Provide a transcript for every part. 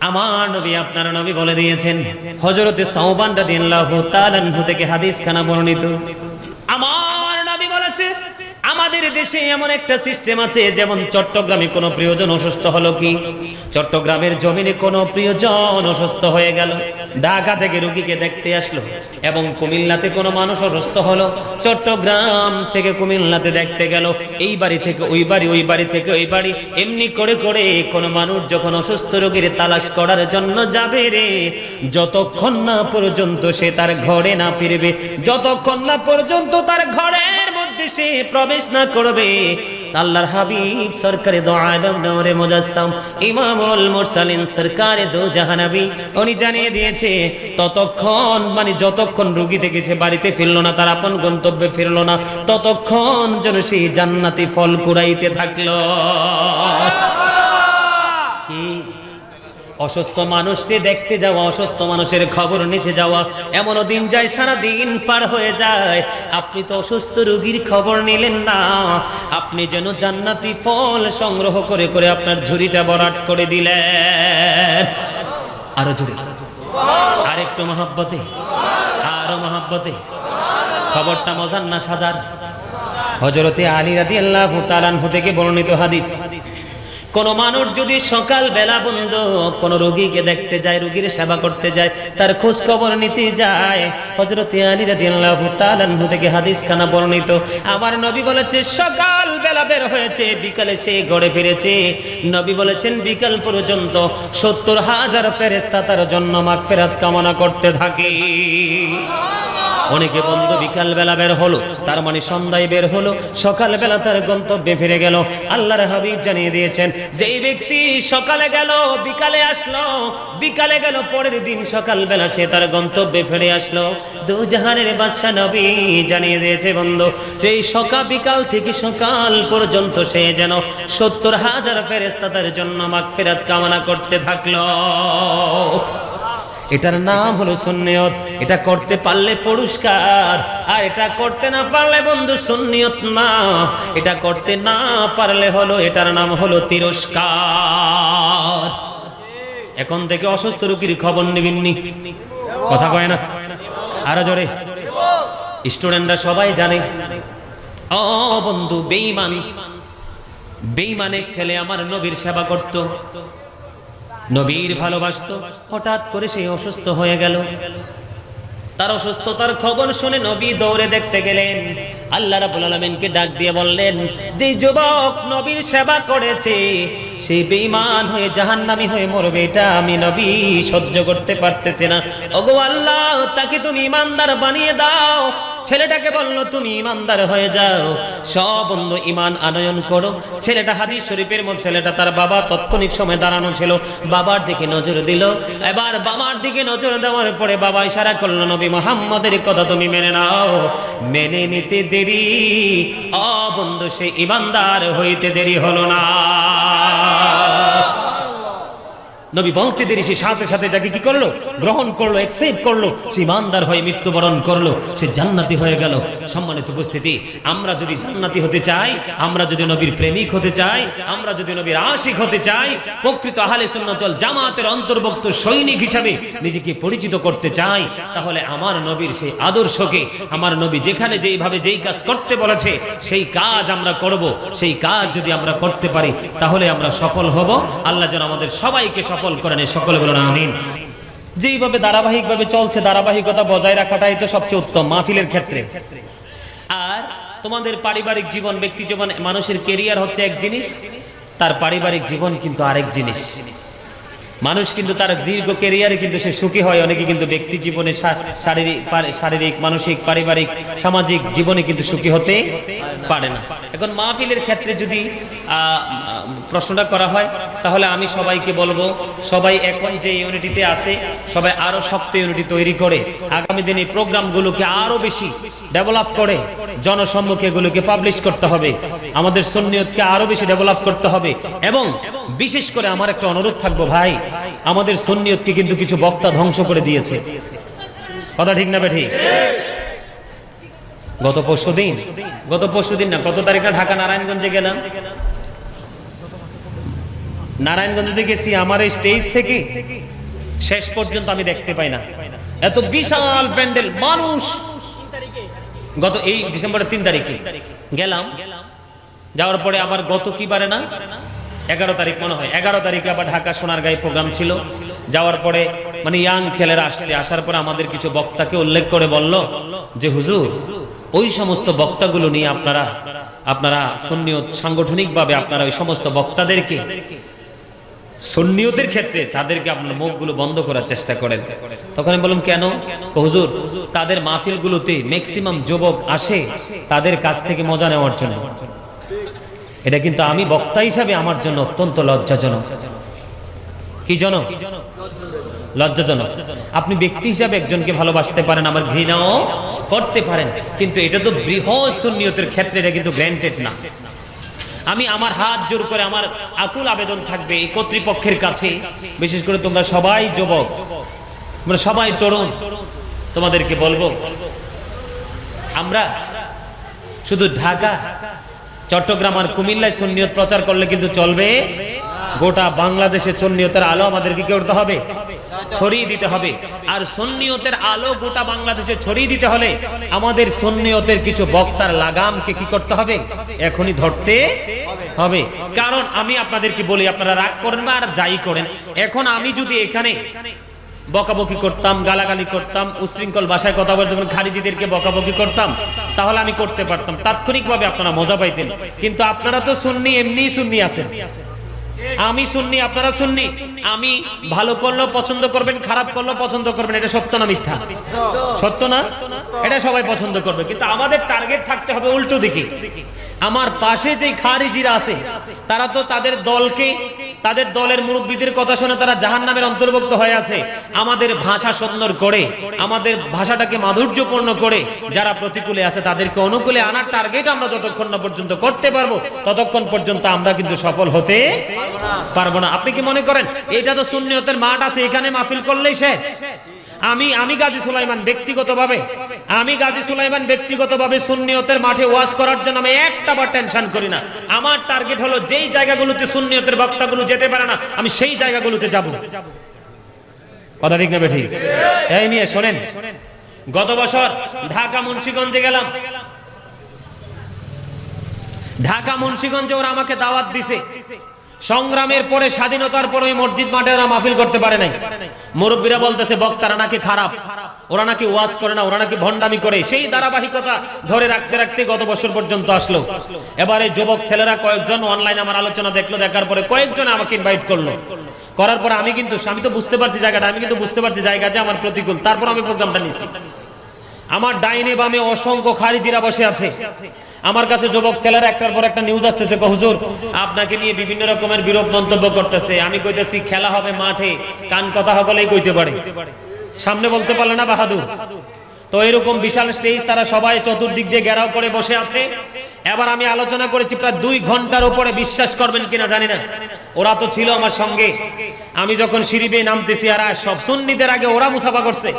আমার নবী আপনার নবী বলে দিয়েছেন। হজরতে সৌবান রাদিয়াল্লাহু তাআলা থেকে হাদিস খানা বর্ণিত। আমাদের দেশে এমন একটা সিস্টেম আছে, যেমন চট্টগ্রামে কোনো প্রিয়জন অসুস্থ হলো কি? চট্টগ্রামের জমিনে কোনো প্রিয়জন অসুস্থ হয়ে গেল। ঢাকা থেকে রুগীকে দেখতে আসলো এবং কুমিল্লাতে কোনো মানুষ অসুস্থ হলো। চট্টগ্রাম থেকে কুমিল্লাতে দেখতে গেল, এই বাড়ি থেকে ওই বাড়ি ওই বাড়ি থেকে ওই বাড়ি। এমনি করে করে কোনো মানুষ যখন অসুস্থ রোগীর তালাশ করার জন্য যাবে রে, যতক্ষণ না পর্যন্ত সে তার ঘরে না ফিরবে, যতক্ষণ না পর্যন্ত তার ঘরের সে প্রবেশ না করবে। আল্লাহর হাবিব সরকারে দো আলম নরে মুজাসসাম। ইমামুল মুরসালিন সরকারে দো জাহানাবি। উনি জানিয়ে দিয়েছে, ততক্ষণ মানে যতক্ষণ রোগী থেকে সে বাড়িতে ফিরলো না, তার আপন গন্তব্যে ফিরলো না, ততক্ষণ যেন সেই জান্নাতি ফল কুড়াইতে থাকল। অসুস্থ মানুষকে দেখতে যাওয়া, অসুস্থ মানুষের খবর নিতে যাওয়া, এমনও দিন যায় সারা দিন পার হয়ে যায়। আপনি তো অসুস্থ রোগীর খবর নিলেন না। আপনি যেন জান্নাতি ফল সংগ্রহ করে করে আপনার ঝুড়িটা বরাট করে দিলেন। আরও জুড়ে আর একটু মহাব্বতে। আরও মহাব্বতে। খবরটা মজার না সাজার? হজরতে আলী রাদি আল্লাহ তালানহু থেকে বর্ণিত হাদিস। কোন মানুষ যদি সকাল বেলা বন্ধ কোন রোগীকে দেখতে যায়, রোগীর সেবা করতে যায়, তার খোঁজ খবর নিতে যায় তাআলা আনহু থেকে হাদিস খানা বর্ণিত। আমার নবী বলেছে সকাল বেলা বের হয়েছে, বিকালে সে ঘরে ফিরেছে। নবী বলেছেন, বিকাল পর্যন্ত সত্তর হাজার ফেরেশতা তার জন্য মাগফিরাত কামনা করতে থাকে। অনেকে বন্ধু বিকাল বেলা বের হলো, তার মানে সন্ধ্যায় বের হলো সকাল বেলা তার গন্তব্যে ফিরে গেল। আল্লাহর হাবিব জানিয়ে দিয়েছেন, যেই ব্যক্তি সকালে গেল, বিকালে আসলো, বিকালে গেল, পরের দিন সকাল বেলা সে তার গন্তব্যে ফিরে আসলো। দু জাহানের বাদশা নবী জানিয়ে দিয়েছে, বন্ধু সেই সকাল বিকাল থেকে সকাল পর্যন্ত সে যেন সত্তর হাজার ফেরেস্তা তার জন্য মাগফিরাত কামনা করতে থাকল। এটার নাম হলো সুন্নিয়ত। এটা করতে পারলে পুরস্কার আর এটা করতে না পারলে বন্ধু সুন্নিয়ত না। এটা করতে না পারলে হলো, এটার নাম হলো তিরস্কার। এখন থেকে অসুস্থ রোগীর খবর নিবিননি। কথা কয় না? আরও জোরে। স্টুডেন্টরা সবাই জানে। ও বন্ধু, বেঈমান। বেঈমান এক ছেলে আমার নবীর সেবা করত। নবীর ভালোবাসতো, হঠাৎ করে সে অসুস্থ হয়ে গেল। তার অসুস্থতার খবর শুনে নবী দৌড়ে দেখতে গেলেন। আল্লাহ রাব্বুল আলামিনকে ডাক দিয়ে বললেন যে যুবক নবীর সেবা করেছে সেই বেঈমান হয়ে জাহান্নামী হয়ে মরবে। এটা আমি নবী সহ্য করতে পারতেছি না। ওগো আল্লাহ, তাকে তুমি ইমানদার বানিয়ে দাও। ছেলেটাকে বলল, তুমি ইমানদার হয়ে যাও। সব বন্ধু ইমান আনয়ন করো। ছেলেটা হাদিস শরীফের মধ্যে, ছেলেটা তার বাবা তৎক্ষণিক সময় দাঁড়ানো ছিল। বাবার দিকে নজর দিল। এবার বাবার দিকে নজর দেওয়ার পরে বাবা ইশারা করল, নবী মোহাম্মদের কথা তুমি মেনে নাও। মেনে নিতে দেরি। অ বন্ধু, সে ইমানদার হইতে দেরি হলো না। নবী বলতে দেরি, সে সাথে সাথে তাকে কি করল? গ্রহণ করল একসেপ্ট করল, সে ইমানদার হয়ে মৃত্যুবরণ করল, সে জান্নাতি হয়ে গেল। সম্মানিত উপস্থিতি, আমরা যদি জান্নাতি হতে চাই, আমরা যদি নবীর প্রেমিক হতে চাই, আমরা যদি নবীর আশিক হতে চাই, প্রকৃত আহলে সুন্নাতুল জামাতের অন্তর্ভুক্ত সৈনিক হিসাবে নিজেকে পরিচিত করতে চাই, তাহলে আমার নবীর সেই আদর্শকে, আমার নবী যেখানে যেইভাবে যেই কাজ করতে বলেছে, সেই কাজ আমরা করব। সেই কাজ যদি আমরা করতে পারি, তাহলে আমরা সফল হব। আল্লাহ যেন আমাদের সবাইকে সফল করেন এই সকলে বলুন আমিন। যেইভাবে ধারাবাহিকভাবে চলছে, ধারাবাহিকতা বজায় রাখাটাই তো সবচেয়ে উত্তম মাহফিলের ক্ষেত্রে। আর তোমাদের পারিবারিক জীবন, ব্যক্তি জীবন, মানুষের কেরিয়ার হচ্ছে এক জিনিস, তার পারিবারিক জীবন কিন্তু আরেক জিনিস। মানুষ কিন্তু তার দীর্ঘ কেরিয়ারে কিন্তু সে সুখী হয়, অনেকে কিন্তু ব্যক্তি জীবনে শারীরিক শারীরিক, মানসিক, পারিবারিক, সামাজিক জীবনে কিন্তু সুখী হতে পারে না। এখন মাহফিলের ক্ষেত্রে যদি প্রশ্নটা করা হয়, তাহলে আমি সবাইকে বলব, সবাই এখন যে ইউনিটিতে আছে, সবাই আরও শক্ত ইউনিটি তৈরি করে, আগামী দিনে প্রোগ্রামগুলোকে আরও বেশি ডেভেলপ করে, জনসম্মুখে এগুলোকে পাবলিশ করতে হবে। আমাদের সুন্নিয়তকে আরও বেশি ডেভেলপ করতে হবে। এবং বিশেষ করে আমার একটা অনুরোধ থাকব ভাই, আমাদের সুন্নিয়তকে কিন্তু কিছু বক্তা ধ্বংস করে দিয়েছে। কথা ঠিক না বেঠি? গত পরশু দিন গত পরশু দিন না, কত তারিখে ঢাকা নারায়ণগঞ্জে গেলাম? নারায়ণগঞ্জে গেছি, আমার এই স্টেজ থেকে। শেষ পর্যন্ত আমি দেখতে পাই না। এত বিশাল প্যান্ডেল, মানুষ। গত এই ডিসেম্বরের তিন তারিখে গেলাম। যাওয়ার পরে আবার গত কি বারে না? এগারো তারিখ মনে হয়। এগারো তারিখে আবার ঢাকা সোনারগাঁয়ে প্রোগ্রাম ছিল। যাওয়ার পরে মানে ইয়াং ছেলেরা আসছে। আসার পরে আমাদের কিছু বক্তাকে উল্লেখ করে বলল যে, হুজুর, ওই সমস্ত বক্তাগুলো নিয়ে আপনারা আপনারা সন্নিয়ত সাংগঠনিকভাবে আপনারা ওই সমস্ত বক্তাদেরকে সন্নিয়তের ক্ষেত্রে তাদেরকে আপনার মুখগুলো বন্ধ করার চেষ্টা করেন। তখন আমি বললাম, কেন? হুজুর, তাদের মাহফিলগুলোতে ম্যাক্সিমাম যুবক আসে তাদের কাছ থেকে মজা নেওয়ার জন্য। এটা কিন্তু আমি বক্তা হিসাবে আমার জন্য অত্যন্ত লজ্জাজনক। কি জন লজ্জাজনক। আপনি ব্যক্তি হিসাবে একজনকে ভালোবাসতে পারেন আমার ঘৃণাও করতে পারেন। কিন্তু এটা তো বৃহৎ সুন্নিয়তের ক্ষেত্রে এটা কিন্তু গ্র্যান্টেড না। আমি আমার হাত জোর করে আমার আকুল আবেদন থাকবে এই কর্তৃপক্ষের কাছে। বিশেষ করে তোমরা সবাই যুবক, তোমরা সবাই তরুণ, তোমাদেরকে বলব, আমরা শুধু ঢাকা, চট্টগ্রাম আর কুমিল্লায় সুন্নিয়ত প্রচার করলে কিন্তু চলবে। গোটা বাংলাদেশে সুন্নিয়তের আলো আমাদেরকে কি করতে হবে? ছড়িয়ে দিতে হবে। আর সুন্নিয়তের আলো গোটা বাংলাদেশে ছড়িয়ে দিতে হলে আমাদের সুন্নিয়তের কিছু বক্তার লাগামকে কি করতে হবে? এখনই ধরতে হবে। কারণ আমি আপনাদেরকে বলি, আপনারা রাগ করেন বা আর যাই করেন, এখন আমি যদি এখানে বকাবকি করতাম, গালাগালি করতাম, উশৃঙ্খল ভাষায় কথা বলতে যখন খারিজিদেরকে বকাবকি করতাম, তাহলে আমি করতে পারতাম। তাৎক্ষণিকভাবে আপনারা মজা পাইতেন। কিন্তু আপনারা তো শুননি এমনি শুননি আছেন। আমি শুননি আপনারা শুননি আমি ভালো করলেও পছন্দ করবেন, খারাপ করলেও পছন্দ করবেন, এটা সত্য না মিথ্যা? সত্য না? এটা সবাই পছন্দ করবে। কিন্তু আমাদের টার্গেট থাকতে হবে উল্টো দিকে। আমার পাশে যে খারিজিরা আছে, তারা তো তাদের দলকে, তাদের দলের মুরব্বীদের কথা শুনে তারা জাহান নামের অন্তর্ভুক্ত হয়ে আছে। আমাদের ভাষা সুন্দর করে, আমাদের ভাষাটাকে মাধুর্যপূর্ণ করে যারা প্রতিকূলে আছে তাদেরকে অনুকূলে আনার টার্গেট আমরা যতক্ষণ না পর্যন্ত করতে পারব, ততক্ষণ পর্যন্ত আমরা কিন্তু সফল হতে পারব না। আপনি কি মনে করেন, এটা তো শূন্যতের মাঠ আছে, এখানে মাহফিল করলেই শেষ। আমি আমি গাজী সুলাইমান ব্যক্তিগতভাবে আমি গাজী সুলাইমান ব্যক্তিগতভাবে সুন্নিয়তের মাঠে ওয়াজ করার জন্য আমি একটা বার টেনশন করি না। আমার টার্গেট হলো যেই জায়গাগুলোতে সুন্নিয়তের বক্তাগুলো যেতে পারে না, আমি সেই জায়গাগুলোতে যাব। কথা ঠিক না ঠিক এই নিয়ে শোনেন। গত বছর ঢাকা, মুন্সিগঞ্জে গেলাম। ঢাকা, মুন্সিগঞ্জে ওরা আমাকে দাওয়াত দিছে। সংগ্রামের পরে, স্বাধীনতার পরে ওই মসজিদ মাঠে ওরা মাহফিল করতে পারে নাই। মুরব্বীরা বলতেছে, বক্তারা নাকি খারাপ। ওরা নাকি ওয়াজ করে না, ওরা নাকি ভণ্ডামি করে। সেই ধারাবাহিকতা ধরে রাখতে রাখতে গত বছর পর্যন্ত আসলো। এবারে যুবক ছেলেরা কয়েকজন অনলাইন আমার আলোচনা দেখল, দেখার পরে কয়েকজন আমাকে ইনভাইট করল। করার পরে আমি কিন্তু, আমি তো বুঝতে পারছি জায়গাটা, আমি কিন্তু বুঝতে পারছি জায়গা যে আমার প্রতিকূল। তারপর আমি প্রোগ্রামটা নিছি। আমার ডাইনে বামে অসংখ্য খারিজিরা বসে আছে। আমার কাছে যুবক ছেলেরা একটার পর একটা নিউজ আসতেছে হুজুর, আপনাকে নিয়ে বিভিন্ন রকমের বিরূপ মন্তব্য করতেছে। আমি কইতেছি, খেলা হবে মাঠে, কান কথা সকলেই কইতে পারে। সামনে বলতে পারলে না বাহাদুর? তো এরকম বিশাল স্টেজ তারা সবাই চতুর্দিক দিয়ে ঘেরাও করে বসে আছে। এবার আমি আলোচনা করেছি প্রায় দুই ঘণ্টার উপরে বিশ্বাস করবেন কিনা জানি না। ওরা তো ছিল আমার সঙ্গে। আমি যখন সিঁড়ি নামতেছি আর সব সুন্নিদের আগে ওরা মুসাফা করছে।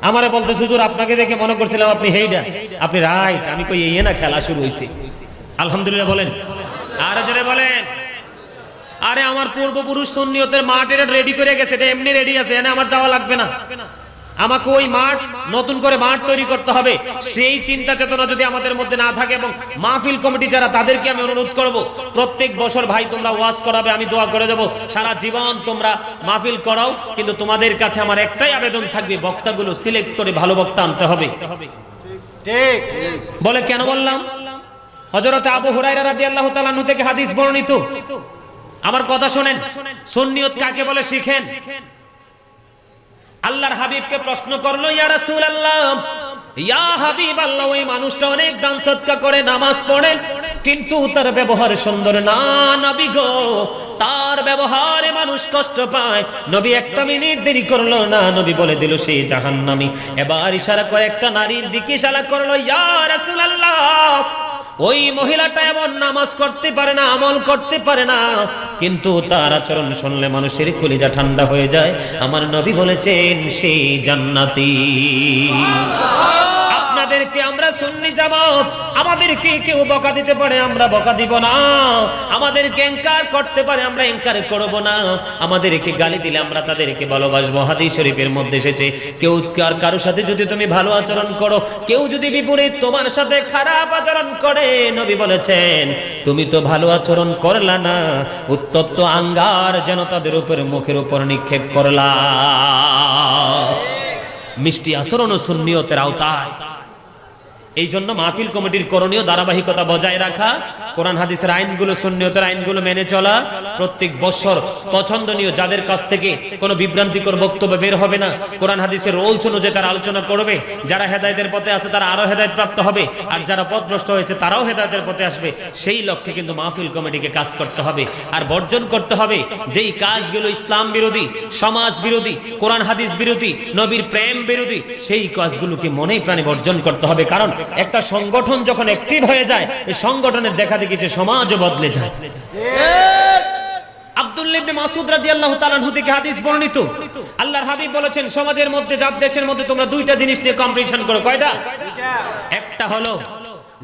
আমারে বলতে, হুজুর, আপনাকে দেখে মনে করছিলাম আপনি হেইডা। আপনি রাইট, আমি কই এই না খেলা শুরু হইছে। আলহামদুলিল্লাহ বলেন। আর বলেন। আরে আমার পূর্বপুরুষ সুন্নিয়তের মাঠ এটা রেডি করে গেছে এটা এমনি রেডি আছে এনে আমার যাওয়া লাগবে না। আমাকে ওই মাঠ নতুন করে মাঠ তৈরি করতে হবে। সেই চিন্তা চেতনা যদি আমাদের মধ্যে না থাকে এবং মাহফিল কমিটি যারা তাদেরকে আমি অনুরোধ করব প্রত্যেক বছর ভাই তোমরা ওয়াজ করাবে আমি দোয়া করে দেবো সারা জীবন তোমরা মাহফিল করাও কিন্তু তোমাদের কাছে আমার একটাই আবেদন থাকবে বক্তাগুলো সিলেক্ট করে ভালো বক্তা আনতে হবে। ঠিক। বলে কেন বললাম? হযরত আবু হুরায়রা রাদিয়াল্লাহু তাআলা থেকে হাদিস বর্ণিত। আমার কথা শুনেন। সুন্নিয়ত কাকে বলে শিখেন? আল্লাহর হাবিবকে প্রশ্ন করল ইয়া রাসূলুল্লাহ ইয়া হাবিব আল্লাহ ওই মানুষটা অনেক দান সদকা করে নামাজ পড়ে কিন্তু তার ব্যবহার সুন্দর। না নবী গো তার ব্যবহারে মানুষ কষ্ট পায়। নবী একটা মিনিট দেরি করল না নবী বলে দিল সেই জাহান্নামী। এবার ইশারা করে একটা নারীর দিকে ইশারা করল ইয়া রাসূলুল্লাহ ওই মহিলাটা এমন নামাজ করতে পারে না, আমল করতে পারে না। কিন্তু তার আচরণ শুনলে মানুষের কলিজা ঠান্ডা হয়ে যায়। আমার নবী বলেছেন, সেই জান্নাতি। আমাদেরকে আমরা সুন্নি জামাত। আমাদেরকে কেউ বকা দিতে পারে, আমরা বকা দিব না। আমাদেরকে এনকার করতে পারে, আমরা এনকার করব না। আমাদেরকে গালি দিলে আমরা তাদেরকে ভালোবাসবো। হাদিস শরীফের মধ্যে এসেছে, কেউ কার কারোর সাথে যদি তুমি ভালো আচরণ করো, কেউ যদি বিপরীত তোমার সাথে খারাপ আচরণ করে, নবী বলেছেন, তুমি তো ভালো আচরণ করলা না, উত্তপ্ত আঙ্গার যেন তাদের উপরে, মুখের উপর নিক্ষেপ করলা। মিষ্টি আচরণ ও সুন্নিয়তের আওতায়। এই জন্য মাহফিল কমিটির করণীয় ধারাবাহিকতা বজায় রাখা, কোরআন, হাদিসের আইনগুলো, সুন্নিয়তের আইনগুলো মেনে চলা, প্রত্যেক বছর পছন্দনীয় যাদের কাছ থেকে কোনো বিভ্রান্তিকর বক্তব্য বের হবে না, কোরআন, হাদিসের রোলস অনুযায়ী তারা আলোচনা করবে, যারা হেদায়তের পথে আছে তারা আরও হেদায়ত প্রাপ্ত হবে, আর যারা পথভ্রষ্ট হয়েছে তারাও হেদায়তের পথে আসবে, সেই লক্ষ্যে কিন্তু মাহফিল কমিটিকে কাজ করতে হবে, আর বর্জন করতে হবে, যেই কাজগুলো ইসলাম বিরোধী, সমাজ বিরোধী, কোরআন, হাদিস বিরোধী, নবীর প্রেম বিরোধী, সেই কাজগুলোকে মনে প্রাণে বর্জন করতে হবে, কারণ একটা সংগঠন যখন অ্যাক্টিভ হয়ে যায়, এই সংগঠনের দেখা দেখি যে সমাজও বদলে যায়। আল্লাহর হাবিব বলেছেন, সমাজের মধ্যে জাত দেশের মধ্যে তোমরা দুইটা জিনিস নিয়ে কম্পিটিশন করো। কয়টা? একটা হলো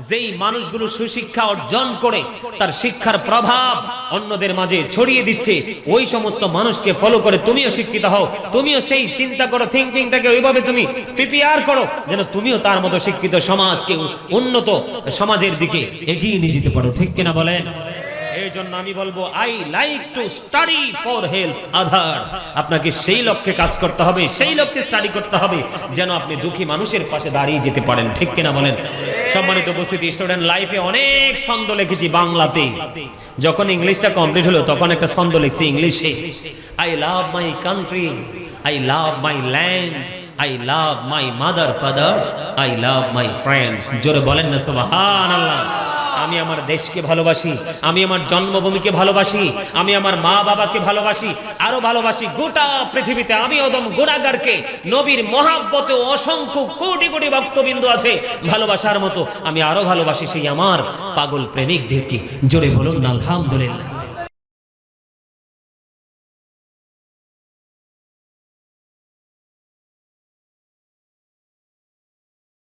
যেই মানুষগুলো সুশিক্ষা অর্জন করে, তার শিক্ষার প্রভাব অন্যদের মাঝে ছড়িয়ে দিচ্ছে, ওই সমস্ত মানুষকে ফলো করে তুমিও শিক্ষিত হও, তুমিও সেই চিন্তা করো থিঙ্কিংটাকে ওইভাবে তুমি প্রিপেয়ার করো, যেন তুমিও তার মতো শিক্ষিত সমাজকে উন্নত সমাজের দিকে এগিয়ে নিয়ে যেতে পারো, ঠিক কিনা বলেন? এই আমি বলব I like to study for আধার আপনাকে সেই লক্ষ্যে কাজ করতে হবে, সেই লক্ষ্যে স্টাডি করতে হবে, যেন আপনি দুঃখী মানুষের পাশে দাঁড়িয়ে যেতে পারেন। ঠিক কিনা বলেন? সম্মানিত উপস্থিতি স্টুডেন্ট লাইফে অনেক ছন্দ লিখেছি বাংলাতে। যখন ইংলিশটা কমপ্লিট হলো, তখন একটা ছন্দ লিখছি ইংলিশে। I love my country I love my land I love my mother father I love my friends জোরে বলেন না আমি আমার দেশকে ভালোবাসি, আমি আমার জন্মভূমিকে ভালোবাসি, আমি আমার মা বাবাকে ভালোবাসি, আরও ভালোবাসি গোটা পৃথিবীতে। আমি ওদম গোড়াগারকে নবীর মহাব্বতে অসংখ্য কোটি কোটি ভক্তবিন্দু আছে। ভালোবাসার মতো আমি আরও ভালোবাসি সেই আমার পাগল প্রেমিকদেরকে। জোরে বলুন, আলহামদুলিল্লাহ।